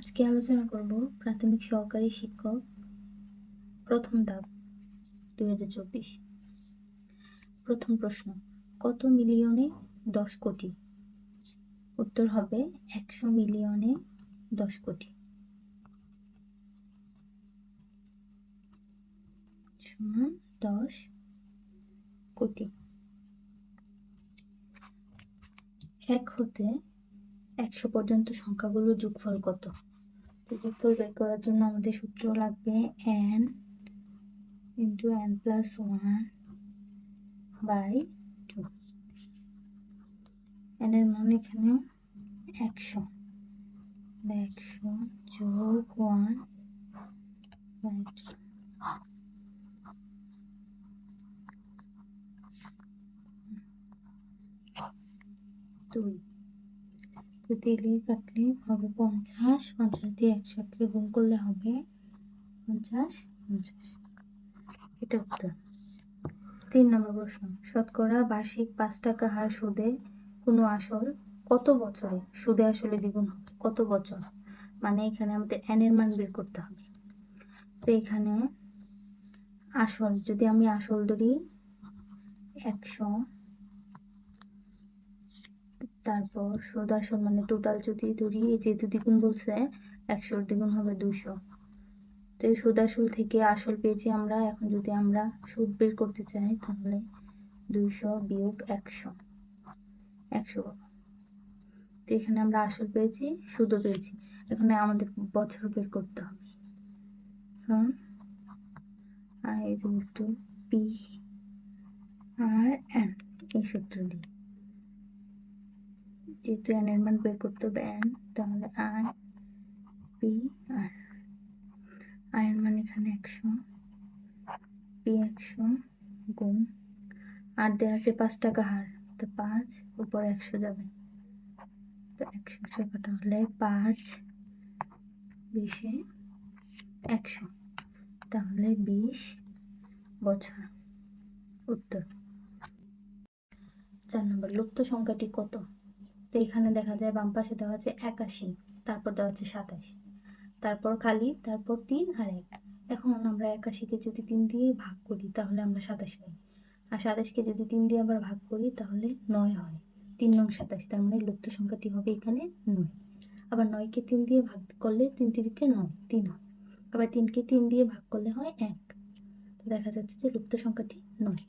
আজকে আলোচনা করব প্রাথমিক সহকারী শিক্ষক প্রথম ধাপ, দুই হাজার চব্বিশ। প্রথম প্রশ্ন, কত মিলিয়নে দশ কোটি? উত্তর হবে একশো মিলিয়নে দশ কোটি। সমান দশ কোটি। এক হতে একশো পর্যন্ত সংখ্যাগুলোর যোগফল কত? যোগফল বের করার জন্য আমাদের সূত্র লাগবে n into n plus one by two n এর মান এখানে একশো। একশো যোগ ওয়ান বাই টু দুই। দিয়ে কাটলে হবে পঞ্চাশ পঞ্চাশ দিয়ে একসাথে গুণ করলে হবে পঞ্চাশ পঞ্চাশ। এটা উত্তর। তিন নম্বর প্রশ্ন। শতকরা বার্ষিক পাঁচ টাকা হার সুদে কোনো আসল কত বছরে? সুদে আসলে দ্বিগুণ হবে। কত বছর? মানে এখানে আমাদের এর মান বের করতে হবে। তো এখানে আসল, যদি আমি আসল ধরি, একশো তারপর সুদ আসল মানে টোটাল যদি ধরি যেহেতু দ্বিগুণ বলছে একশোর দ্বিগুণ হবে দুশো তো এই সুদ আসল থেকে আসল পেয়েছি আমরা। এখন যদি আমরা সুদ বের করতে চাই, তাহলে দুইশো বিয়োগ একশো। একশো তো এখানে আমরা আসল পেয়েছি সুদও পেয়েছি। এখানে আমাদের বছর বের করতে হবে। কারণ I is to P R N, এই সূত্র দিয়ে। যেহেতু এর মান বের করতে হবে এন তাহলে আই পি আর আয়ের মান এখানে একশো পি একশো গুণ। আর দেওয়া আছে পাঁচ টাকা হার, তো পাঁচ, উপর একশো যাবে। তো একশো একশো কাটা হলে পাঁচ, বিশে একশো। তাহলে বিশ বছর। উত্তর। চার নম্বর, লুপ্ত সংখ্যাটি কত? তো এখানে দেখা যায় বাম পাশে দেওয়া আছে একাশি, তারপর দেওয়া আছে সাতাশ। তারপর খালি, তারপর তিন আর এক। এখন আমরা একাশিকে যদি তিন দিয়ে ভাগ করি, তাহলে আমরা সাতাশ পাই। আর সাতাশকে যদি তিন দিয়ে আবার ভাগ করি, তাহলে নয় হয়। তিন নং সাতাশ, তার মানে লুপ্ত সংখ্যাটি হবে এখানে নয়। আবার নয়কে তিন দিয়ে ভাগ করলে তিন তিনকে নয়, তিন হয়। আবার তিনকে তিন দিয়ে ভাগ করলে হয় এক। তো দেখা যাচ্ছে যে লুপ্ত সংখ্যাটি নয়।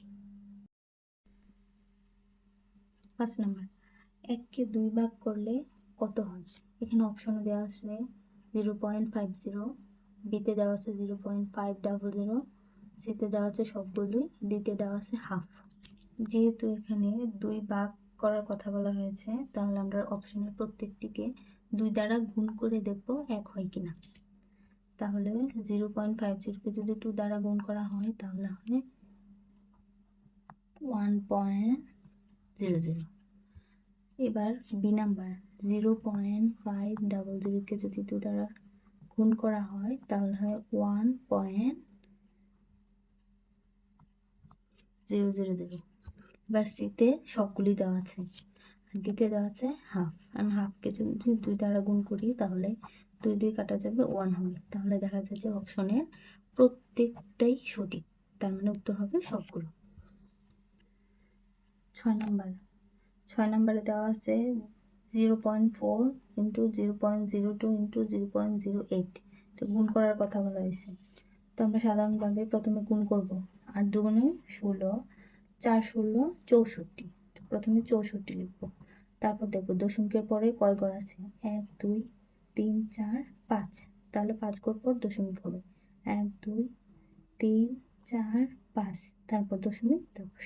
পাঁচ নাম্বার। এককে দুই ভাগ করলে কত হয়? এখানে অপশনে দেওয়া আছে জিরো পয়েন্ট ফাইভ জিরো বিতে দেওয়া আছে zero point five double zero সিতে দেওয়া আছে সবগুলোই ডিতে দেওয়া আছে হাফ যেহেতু এখানে দুই ভাগ করার কথা বলা হয়েছে, তাহলে আমরা অপশনের প্রত্যেকটিকে দুই দ্বারা গুণ করে দেখব এক হয় কিনা তাহলে জিরো পয়েন্ট ফাইভ জিরোকে যদি টু দ্বারা গুণ করা হয়, তাহলে হবে ওয়ান পয়েন্ট জিরো জিরো এবার B number zero point five double জিরোকে যদি দু দ্বারা গুণ করা হয়, তাহলে হয় one point zero zero zero এবার সিতে সবগুলি দেওয়া আছে। আর ডিতে দেওয়া আছে হাফ আর হাফকে যদি দুই দ্বারা গুণ করি, তাহলে দুই দুই কাটা যাবে ওয়ান হবে। তাহলে দেখা যায় যে অপশনের প্রত্যেকটাই সঠিক। তার মানে উত্তর হবে সবগুলো। ছয় নম্বর ছয় নম্বরে দেওয়া আছে, zero point four into zero point zero two into zero point zero eight. তো গুণ করার কথা বলা হয়েছে। তো আমরা সাধারণভাবে প্রথমে গুণ করব। আর দুগুণে ষোলো, চার ষোলো, চৌষট্টি। তো প্রথমে চৌষট্টি লিখব। তারপর দেখব দশমিকের পরে কয় ঘর আছে? এক, দুই, তিন, চার, পাঁচ। তাহলে পাঁচ ঘর পর দশমিক হবে। এক, দুই, তিন, চার, পাঁচ। তারপর দশমিক তারপর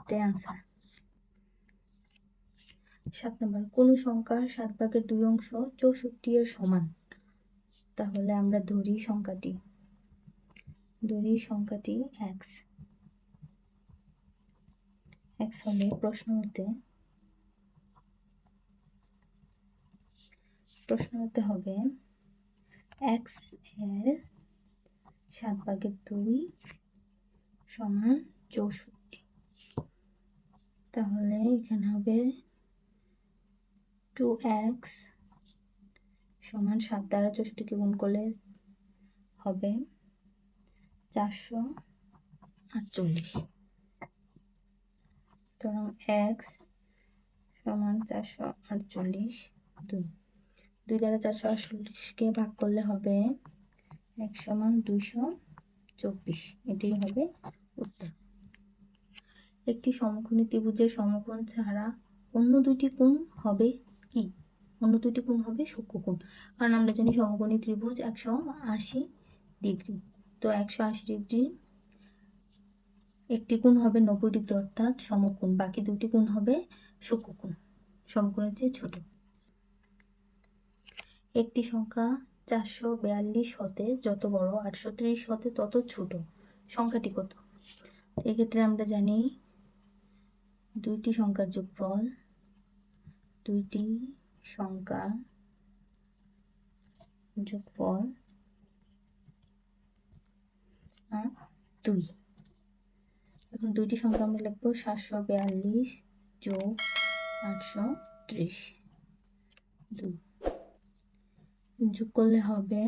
এটাই আনসার সাত নম্বর, কোনো সংখ্যা সাত ভাগের দুই অংশ চৌষট্টি এর সমান। তাহলে আমরা ধরি সংখ্যাটি। ধরি সংখ্যাটি এক্স এক্স হলে প্রশ্ন হতে প্রশ্ন হতে হবে এক্সের সাত ভাগের দুই সমান চৌষট্টি। তাহলে এখানে হবে টু এক্স সমান সাত দ্বারা চৌষট্টিকে গুণ করলে হবে চারশো আটচল্লিশ। সুতরাং এক্স সমান চারশো আটচল্লিশ দুই। দুই দ্বারা চারশো আটচল্লিশকে ভাগ করলে হবে এক সমান দুইশো চব্বিশ। এটাই হবে উত্তর। একটি সমকোণী ত্রিভুজের সমকোণ ছাড়া অন্য দুইটি কোণ হবে কি? অন্য দুটি কোণ হবে সূক্ষ্মকোণ কারণ আমরা জানি সমকোণী ত্রিভুজ একশো আশি ডিগ্রি। তো একশো আশি ডিগ্রি একটি কোণ হবে নব্বই ডিগ্রি অর্থাৎ সমকোণ। বাকি দুটি কোণ হবে সূক্ষ্মকোণ সমকোণের চেয়ে ছোট। একটি সংখ্যা চারশো বিয়াল্লিশ হতে যত বড়, আটশো ত্রিশ হতে তত ছোট। সংখ্যাটি কত? এক্ষেত্রে আমরা জানি দুইটি সংখ্যার যোগফল দুইটি সংখ্যা যোগফল দুই। এখন দুইটি সংখ্যা আমরা লিখব সাতশো বিয়াল্লিশ যোগ আটশো ত্রিশ। দুই। যোগ করলে হবে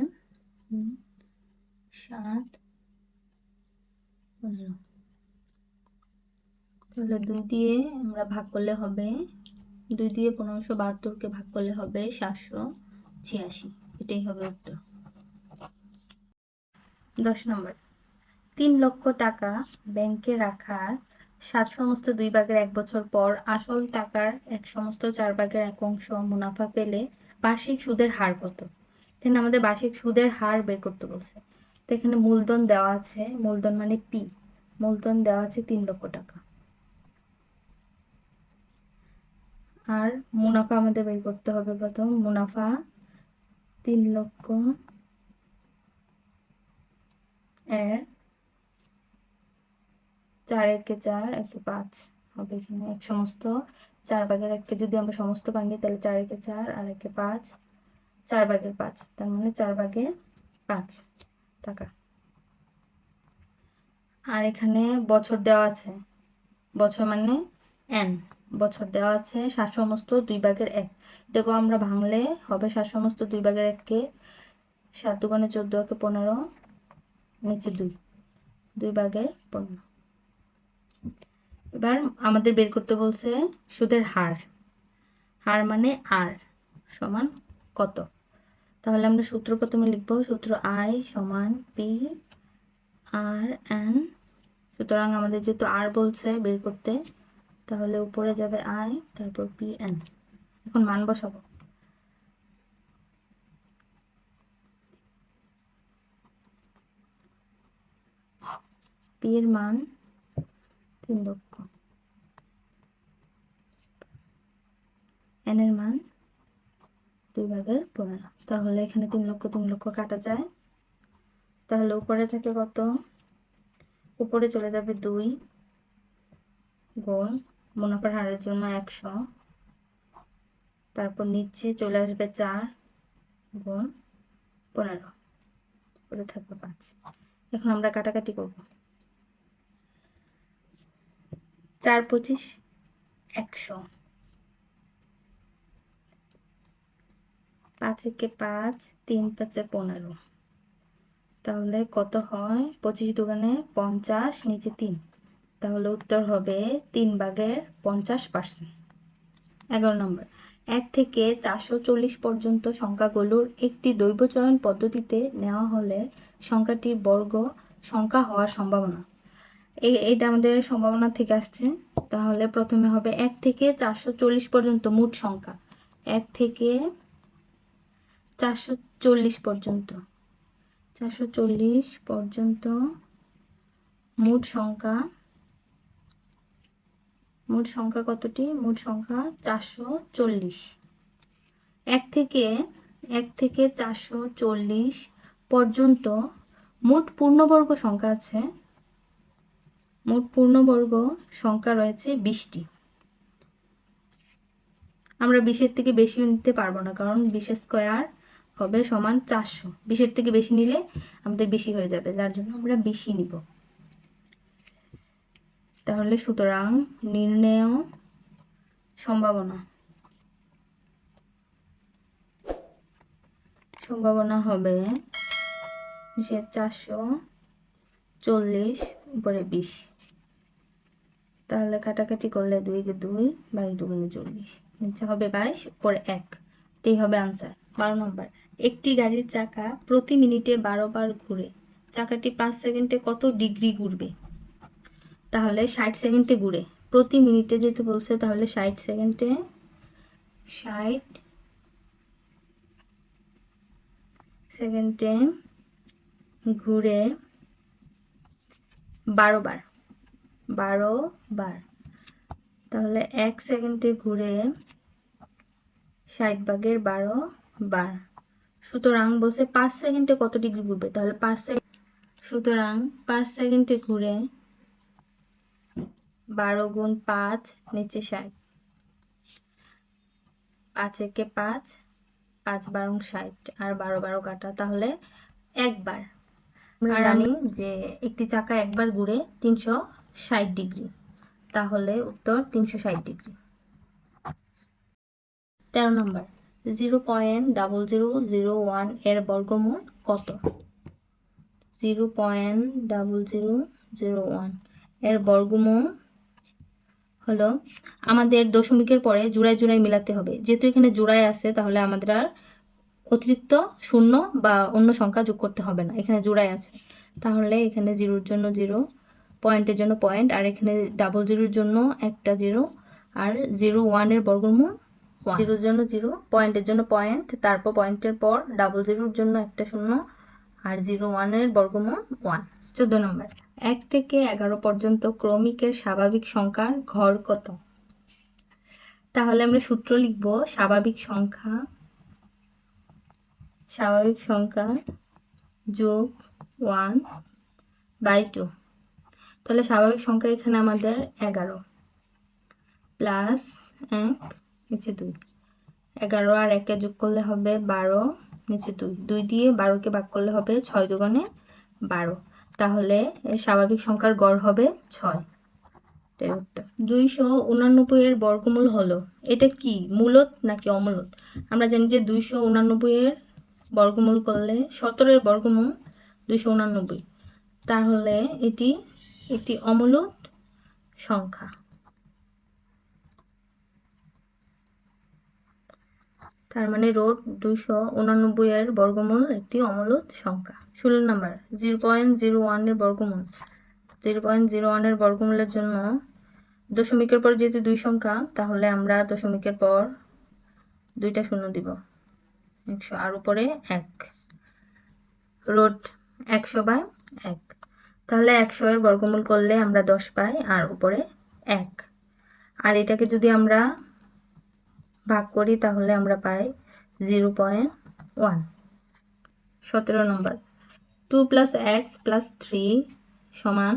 সাত পনেরো। তাহলে দুই দিয়ে আমরা ভাগ করলে হবে দুই দিয়ে পনেরোশো বাহাত্তরকে ভাগ করলে হবে সাতশো ছিয়াশি। এটাই হবে উত্তর। দশ নম্বর। তিন লক্ষ টাকা ব্যাংকে রাখার সাত সমস্ত দুই ভাগের এক বছর পর আসল টাকার এক সমস্ত চার ভাগের এক অংশ মুনাফা পেলে বার্ষিক সুদের হার কত? এখানে আমাদের বার্ষিক সুদের হার বের করতে বলছে। তো এখানে মূলধন দেওয়া আছে, মূলধন মানে পি। মূলধন দেওয়া আছে তিন লক্ষ টাকা। আর মুনাফা আমাদের বের করতে হবে প্রথম। মুনাফা তিন লক্ষ এর চার একে চার একে পাঁচ হবে এখানে। এক সমস্ত চার ভাগের একে যদি আমরা সমস্ত ভাঙি, তাহলে চার একে চার আর একে পাঁচ, চার ভাগের পাঁচ। তার মানে চার ভাগের পাঁচ টাকা। আর এখানে বছর দেওয়া আছে। বছর মানে এন। বছর দেওয়া আছে সাত সমস্ত দুই ভাগের এক। দেখো আমরা ভাঙলে হবে সাত সমস্ত দুই ভাগের এককে সাত দুগুণে চোদ্দ একে পনেরো, নিচে দুই। দুই ভাগের পনেরো। এবার আমাদের বের করতে বলছে সুদের হার। হার মানে আর সমান কত? তাহলে আমরা সূত্র প্রথমে লিখব, সূত্র আই সমান পি আর এন সুতরাং আমাদের যেহেতু আর বলছে বের করতে তাহলে উপরে যাবে আই তারপর পি এন এখন মান বসাবো। পি এর মান তিন লক্ষ। এন এর মান দুই ভাগের পনেরো। তাহলে এখানে তিন লক্ষ তিন লক্ষ কাটা যায়। তাহলে উপরে থাকে কত? উপরে চলে যাবে দুই গুণ মুনাফার হারের জন্য একশো। তারপর নিচে চলে আসবে চার গুণ পনেরো। উপরে থাকবে পাঁচ। এখন আমরা কাটাকাটি করব। চার পঁচিশ একশো। পাঁচ একে পাঁচ, তিন পাঁচে পনেরো। তাহলে কত হয়? পঁচিশ দোকানে পঞ্চাশ, নিচে তিন। তাহলে উত্তর হবে তিন ভাগের পঞ্চাশ পার্সেন্ট এগারো নম্বর, এক থেকে চারশো চল্লিশ পর্যন্ত সংখ্যাগুলোর একটি দৈবচয়ন পদ্ধতিতে নেওয়া হলে সংখ্যাটির বর্গ সংখ্যা হওয়ার সম্ভাবনা। এটা আমাদের সম্ভাবনা থেকে আসছে। তাহলে প্রথমে হবে এক থেকে চারশো চল্লিশ পর্যন্ত মোট সংখ্যা। এক থেকে চারশো চল্লিশ পর্যন্ত, চারশো চল্লিশ পর্যন্ত মোট সংখ্যা মোট সংখ্যা কতটি? মোট সংখ্যা চারশো চল্লিশ। এক থেকে এক থেকে চারশো চল্লিশ পর্যন্ত মোট পূর্ণবর্গ সংখ্যা আছে। মোট পূর্ণবর্গ সংখ্যা রয়েছে বিশটি। আমরা বিশের থেকে বেশি নিতে পারব না, কারণ বিশের স্কোয়ার হবে সমান চারশো। বিশের থেকে বেশি নিলে আমাদের বেশি হয়ে যাবে, যার জন্য আমরা বেশি নিব। তাহলে সুতরাং নির্ণেয় সম্ভাবনা। সম্ভাবনা হবে সে চারশো চল্লিশ, উপরে বিশ। তাহলে কাটাকাটি করলে দুই কে দুই বাইশ দুগুণে চল্লিশ। নিচে হবে বাইশ, উপরে এক। এটাই হবে আনসার বারো নম্বর একটি গাড়ির চাকা প্রতি মিনিটে বারো বার ঘুরে। চাকাটি পাঁচ সেকেন্ডে কত ডিগ্রি ঘুরবে? তাহলে ষাট সেকেন্ডে ঘুরে। প্রতি মিনিটে যেতে বলছে, তাহলে ষাট সেকেন্ডে ষাট সেকেন্ডে ঘুরে বারো বার। বারো বার। তাহলে এক সেকেন্ডে ঘুরে ষাট ভাগের বারো বার। সুতরাং বলছে পাঁচ সেকেন্ডে কত ডিগ্রি ঘুরবে? তাহলে পাঁচ সেকেন্ড সুতরাং পাঁচ সেকেন্ডে ঘুরে বারো গুণ পাঁচ নিচে ষাট। পাঁচ একে পাঁচ পাঁচ বারো ষাট আর বারো বারো কাটা তাহলে একবার। আমরা জানি যে একটি চাকা একবার ঘুরে তিনশো ষাট ডিগ্রি। তাহলে উত্তর তিনশো ষাট ডিগ্রি। তেরো নম্বর zero point double zero zero ওয়ানের বর্গমূল কত? Zero point double zero zero ওয়ানের বর্গমূল হলো আমাদের দশমিকের পরে জোড়ায় জোড়ায় মিলাতে হবে। যেহেতু এখানে জোড়ায় আছে, তাহলে আমাদের আর অতিরিক্ত শূন্য বা অন্য সংখ্যা যোগ করতে হবে না। এখানে জোড়ায় আছে। তাহলে এখানে জিরোর জন্য জিরো, পয়েন্টের জন্য পয়েন্ট, আর এখানে ডাবল জিরোর জন্য একটা জিরো, আর জিরো ওয়ানের বর্গমূল জিরোর জন্য জিরো, পয়েন্টের জন্য পয়েন্ট, তারপর পয়েন্টের পর ডাবল জিরোর জন্য একটা শূন্য, আর জিরো ওয়ানের বর্গমূল ওয়ান। চোদ্দ নম্বর। এক থেকে এগারো পর্যন্ত ক্রমিকের স্বাভাবিক সংখ্যার ঘর কত? তাহলে আমরা সূত্র লিখব স্বাভাবিক সংখ্যা স্বাভাবিক সংখ্যা যোগ ওয়ান বাই টু। তাহলে স্বাভাবিক সংখ্যা এখানে আমাদের এগারো প্লাস এক নিচে দুই। এগারো আর একে যোগ করলে হবে বারো নিচে দুই। দুই দিয়ে বারোকে ভাগ করলে হবে ছয় দুগুণে বারো। তাহলে এর স্বাভাবিক সংখ্যার গড় হবে ছয়। এর উত্তর। দুইশো উনানব্বই এর বর্গমূল হলো, এটা কি, মূলত নাকি অমূলত? আমরা জানি যে দুইশো উনানব্বই এর বর্গমূল করলে সতেরোর বর্গমূল দুইশো উনানব্বই। তাহলে এটি একটি অমূলত সংখ্যা। তার মানে রোড দুইশো উনানব্বই এর বর্গমূল একটি অমূলত সংখ্যা। ষোলো নাম্বার, জিরো পয়েন্ট জিরো ওয়ানের বর্গমূল। জিরো পয়েন্ট জিরো ওয়ানের বর্গমূলের জন্য দশমিকের পর যেহেতু দুই সংখ্যা, তাহলে আমরা দশমিকের পর দুইটা শূন্য দিব। একশো আর উপরে এক। রোড একশো বাই এক। তাহলে একশো এর বর্গমূল করলে আমরা দশ পাই আর উপরে এক। আর এটাকে যদি আমরা ভাগ করি, তাহলে আমরা পাই জিরো পয়েন্ট ওয়ান। সতেরো নম্বর। Two plus x plus three সমান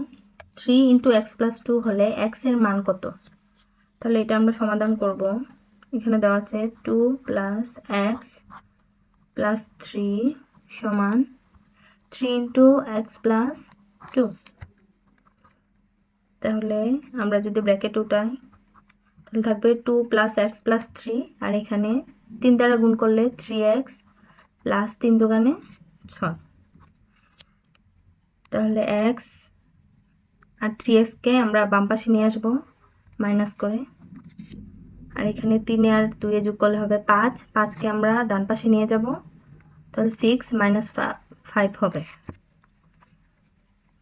three into x plus two হলে এক্সের মান কত? তাহলে এটা আমরা সমাধান করব। এখানে দেওয়া আছে two plus x plus three সমান three into x plus two. তাহলে আমরা যদি ব্র্যাকেট উঠাই তাহলে থাকবে two plus x plus three আর এখানে তিন দ্বারা গুণ করলে থ্রি এক্স প্লাস তিন দোকানে ছয়। তাহলে এক্স আর থ্রি এক্সকে আমরা বাম পাশে নিয়ে আসব মাইনাস করে। আর এখানে তিনে আর দুয়ে যোগ করলে হবে পাঁচ, পাঁচকে আমরা ডান পাশে নিয়ে যাব, তাহলে সিক্স মাইনাস ফাইভ হবে।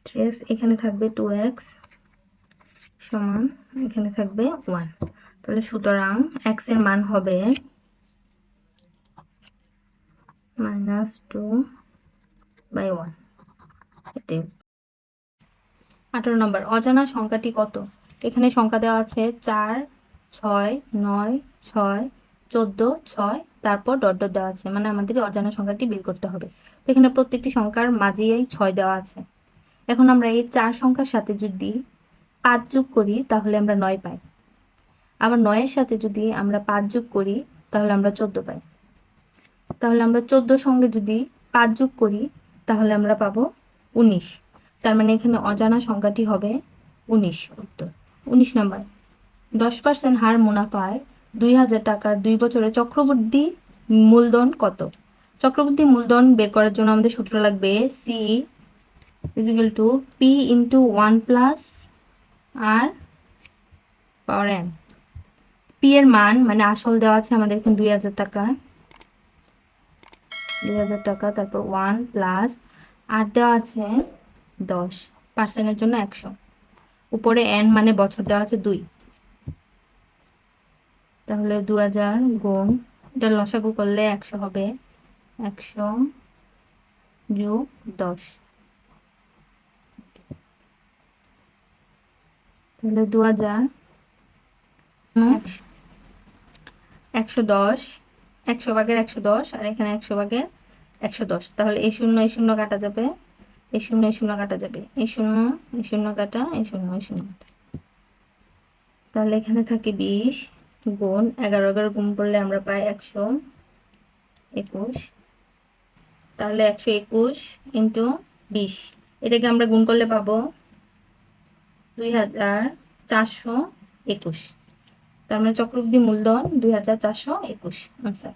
থ্রি এক্স এখানে থাকবে টু এক্স সমান, এখানে থাকবে ওয়ান তাহলে সুতরাং এক্সের মান হবে মাইনাস টু বাই ওয়ান এটাই আঠারো নম্বর, অজানা সংখ্যাটি কত? এখানে সংখ্যা দেওয়া আছে চার, ছয়, নয়, ছয়, চোদ্দ, ছয়, তারপর ডট ডট দেওয়া আছে মানে আমাদের অজানা সংখ্যাটি বের করতে হবে। এখানে প্রত্যেকটি সংখ্যার মাঝেই ছয় দেওয়া আছে। এখন আমরা এই চার সংখ্যার সাথে যদি পাঁচ যোগ করি, তাহলে আমরা নয় পাই। আবার নয়ের সাথে যদি আমরা পাঁচ যোগ করি, তাহলে আমরা চোদ্দ পাই। তাহলে আমরা চোদ্দোর সঙ্গে যদি পাঁচ যোগ করি, তাহলে আমরা পাবো উনিশ। তার মানে এখানে অজানা সংখ্যাটি হবে উনিশ উত্তর। উনিশ নম্বর। দশ পার্সেন্ট হার মুনাফায় দুই হাজার টাকার দুই বছরে চক্রবর্তী মূলধন কত? চক্রবর্তী মূলধন বের করার জন্য আমাদের সূত্র লাগবে C is equal to P into one plus R power N P এর মান মানে আসল দেওয়া আছে আমাদের এখন দুই হাজার টাকা। দুই হাজার টাকা, তারপর ওয়ান প্লাস আর দেওয়া আছে দশ পার্সেন্টের জন্য একশো। উপরে এন মানে বছর দেওয়া আছে দুই। তাহলে দু হাজার গুণ, এটা লসাগু করলে একশো হবে। একশো যোগ দশ। তাহলে দু হাজার একশো। একশো দশ, একশো ভাগের একশো দশ আর এখানে একশো ভাগের একশো দশ। তাহলে এই শূন্য এই শূন্য কাটা যাবে, এই শূন্য এই শূন্য কাটা যাবে, এই শূন্য এই শূন্য কাটা, এই শূন্য এই শূন্য তাহলে এখানে থাকে বিশ গুণ এগারো এগারো গুণ করলে আমরা পাই একশো একুশ। তাহলে একশো একুশ ইন্টু বিশ। এটাকে আমরা গুণ করলে পাবো দুই হাজার চারশো একুশ। তার মানে চক্রবৃদ্ধি মূলধন দুই হাজার চারশো একুশ। আনসার